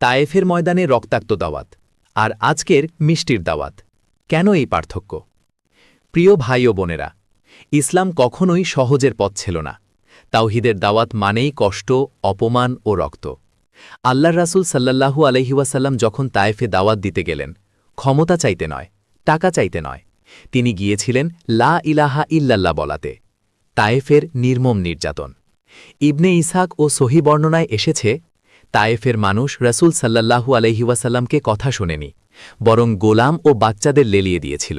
তায়েফের ময়দানে রক্তাক্ত দাওয়াত আর আজকের মিষ্টির দাওয়াত। কেন এই পার্থক্য? প্রিয় ভাই ও বোনেরা, ইসলাম কখনোই সহজের পথ ছিল না। তাওহিদের দাওয়াত মানেই কষ্ট, অপমান ও রক্ত। আল্লাহ রাসুল সাল্লাল্লাহু আলহিউসাল্লাম যখন তায়েফে দাওয়াত দিতে গেলেন, ক্ষমতা চাইতে নয়, টাকা চাইতে নয়। তিনি গিয়েছিলেন লা ইলাহা ইল্লাল্লাহ বলাতে, তায়েফের নির্মম নির্যাতন। ইবনে ইসাক ও সহি বর্ণনায় এসেছে তায়েফের মানুষ রাসুল সাল্লাল্লাহু আলহিউসাল্লামকে কথা শোনেনি, বরং গোলাম ও বাচ্চাদের লেলিয়ে দিয়েছিল।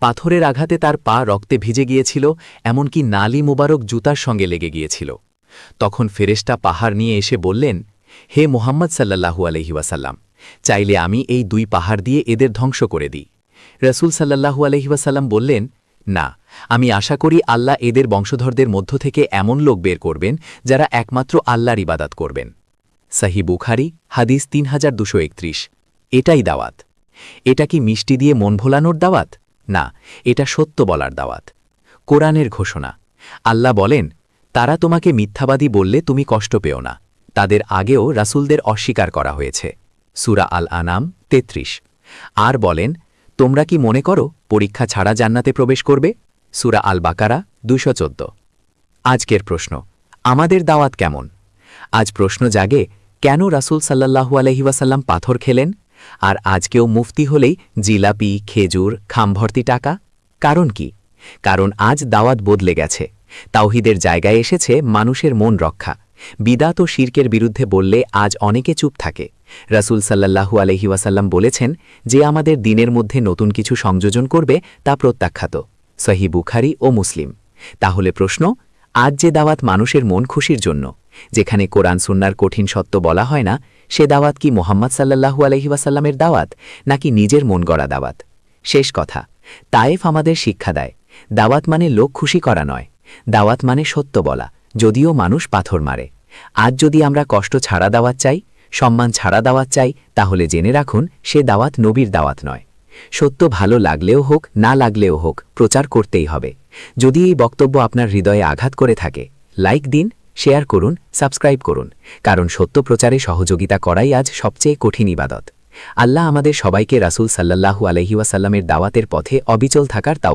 পাথরের আঘাতে তার পা রক্তে ভিজে গিয়েছিল, এমনকি নালি মুবারক জুতার সঙ্গে লেগে গিয়েছিল। তখন ফেরেশতা পাহাড় নিয়ে এসে বললেন, হে মোহাম্মদ সাল্লাল্লাহু আলহিউসাল্লাম চাইলে আমি এই দুই পাহাড় দিয়ে এদের ধ্বংস করে দিই। রসুল সাল্লাল্লাহু আলহিউসাল্লাম বললেন, না, আমি আশা করি আল্লাহ এদের বংশধরদের মধ্য থেকে এমন লোক বের করবেন যারা একমাত্র আল্লাহর ইবাদাত করবেন। সাহি বুখারি, হাদিস তিন হাজার দুশো একত্রিশ। এটাই দাওয়াত। এটা কি মিষ্টি দিয়ে মন ভোলানোর দাওয়াত? না, এটা সত্য বলার দাওয়াত। কোরআনের ঘোষণা। আল্লাহ বলেন, তারা তোমাকে মিথ্যাবাদী বললে তুমি কষ্ট পেও না। তাদের আগেও রাসুলদের অস্বীকার করা হয়েছে। সুরা আল আনাম তেত্রিশ। আর বলেন, তোমরা কি মনে করো পরীক্ষা ছাড়া জান্নাতে প্রবেশ করবে? সুরা আল বাকারা দুশো আজকের প্রশ্ন, আমাদের দাওয়াত কেমন? আজ প্রশ্ন জাগে কেন রাসুল সাল্লাহু আলহিবাসাল্লাম পাথর খেলেন? আর আজকেও মুফতি হলেই জিলাপি, খেজুর, খামভর্তি টাকা? কারণ কি? কারণ আজ দাওয়াত বদলে গেছে। তাওহিদের জায়গায় এসেছে মানুষের মন রক্ষা। বিদাত ও শির্কের বিরুদ্ধে বললে আজ অনেকে চুপ থাকে। রাসুল সাল্লাহু আলহিওয়াসাল্লাম বলেছেন যে আমাদের দিনের মধ্যে নতুন কিছু সংযোজন করবে তা প্রত্যাখ্যাত। সহি বুখারি ও মুসলিম। তাহলে প্রশ্ন আজ যে দাওয়াত মানুষের মন খুশির জন্য, যেখানে কোরআন সুন্নার কঠিন সত্য বলা হয় না, সে দাওয়াত কি মোহাম্মদ সাল্লাহু আলহিবাসাল্লামের দাওয়াত, নাকি নিজের মন গড়া দাওয়াত? শেষ কথা, তায়েফ আমাদের শিক্ষা দেয়। দাওয়াত মানে লোক খুশি করা নয়। দাওয়াত মানে সত্য বলা, যদিও মানুষ পাথর মারে। আজ যদি আমরা কষ্ট ছাড়া দাওয়াত চাই, সম্মান ছাড়া দাওয়াত চাই, তাহলে জেনে রাখুন, সে দাওয়াত নবীর দাওয়াত নয়। সত্য ভালো লাগলেও হোক, না লাগলেও হোক, প্রচার করতেই হবে। যদি এই বক্তব্য আপনার হৃদয়ে আঘাত করে থাকে, লাইক দিন, শেয়ার করুন, সাবস্ক্রাইব করুন, কারণ সত্য প্রচারে সহযোগিতা করাই আজ সবচেয়ে কঠিন ইবাদত। আল্লাহ আমাদের সবাইকে রাসুল সাল্লাহু আলহিউসাল্লামের দাওয়াতের পথে অবিচল থাকার তাও